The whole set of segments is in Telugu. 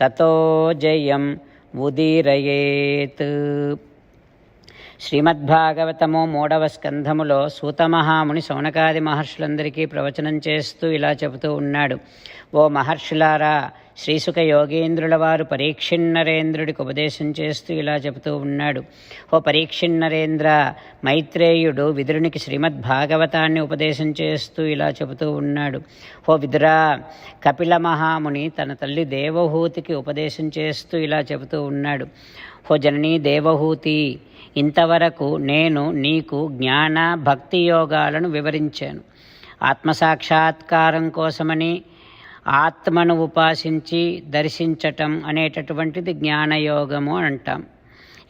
తతో జయం ఉదీరయేత్. శ్రీమద్భాగవతము మూడవ స్కంధములో సూతమహాముని సౌనకాది మహర్షులందరికీ ప్రవచనం చేస్తూ ఇలా చెబుతూ ఉన్నాడు. ఓ మహర్షులారా శ్రీసుఖ యోగేంద్రుల వారు పరీక్షిన్నరేంద్రుడికి ఉపదేశం చేస్తూ ఇలా చెబుతూ ఉన్నాడు. ఓ పరీక్షిన్నరేంద్ర మైత్రేయుడు విదురునికి శ్రీమద్ భాగవతాన్ని ఉపదేశం చేస్తూ ఇలా చెబుతూ ఉన్నాడు. ఓ విదురా కపిల మహాముని తన తల్లి దేవహూతికి ఉపదేశం చేస్తూ ఇలా చెబుతూ ఉన్నాడు. ఓ జననీ దేవహూతి ఇంతవరకు నేను నీకు జ్ఞాన భక్తి యోగాలను వివరించాను. ఆత్మసాక్షాత్కారం కోసమని ఆత్మను ఉపాసించి దర్శించటం అనేటటువంటిది జ్ఞానయోగము అంటాం.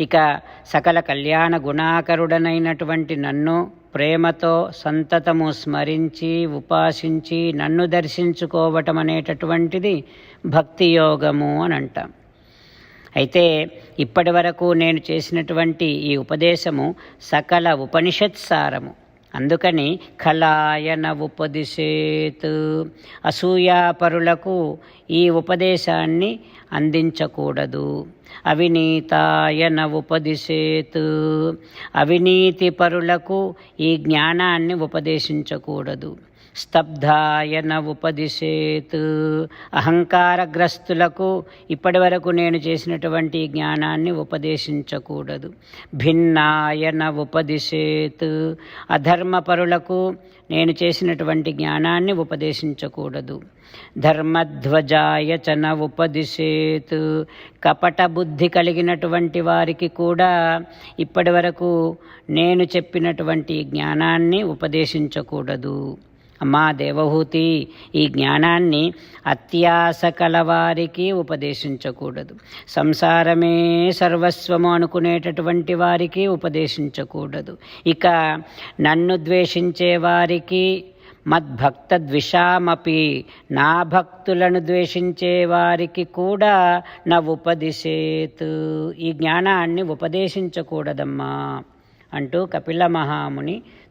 ఇక సకల కళ్యాణ గుణాకరుడనైనటువంటి నన్ను ప్రేమతో సంతతము స్మరించి ఉపాసించి నన్ను దర్శించుకోవటం అనేటటువంటిది భక్తి యోగము అని అంటాం. అయితే ఇప్పటి వరకు నేను చేసినటువంటి ఈ ఉపదేశము సకల ఉపనిషత్ సారము అందుకని కళాయన ఉపదిశేత్ అసూయాపరులకు ఈ ఉపదేశాన్ని అందించకూడదు. అవినీతాయన ఉపదిశేత్ అవినీతి పరులకు ఈ జ్ఞానాన్ని ఉపదేశించకూడదు. స్తబ్ధాయన ఉపదిశేత్ అహంకారగ్రస్తులకు ఇప్పటి వరకు నేను చేసినటువంటి జ్ఞానాన్ని ఉపదేశించకూడదు. భిన్నాయన ఉపదిశేత్ అధర్మపరులకు నేను చేసినటువంటి జ్ఞానాన్ని ఉపదేశించకూడదు. ధర్మధ్వజాయ చన ఉపదిశేత్ కపట బుద్ధి కలిగినటువంటి వారికి కూడా ఇప్పటి వరకు నేను చెప్పినటువంటి జ్ఞానాన్ని ఉపదేశించకూడదు. అమ్మా దేవహూతి ఈ జ్ఞానాన్ని అత్యాస కలవారికి ఉపదేశించకూడదు. సంసారమే సర్వస్వము అనుకునేటటువంటి వారికి ఉపదేశించకూడదు. ఇక నన్ను ద్వేషించే వారికి మద్భక్త ద్విషామపి నా భక్తులను ద్వేషించే వారికి కూడా నా ఉపదిశేత్ ఈ జ్ఞానాన్ని ఉపదేశించకూడదమ్మా అంటూ కపిల మహాముని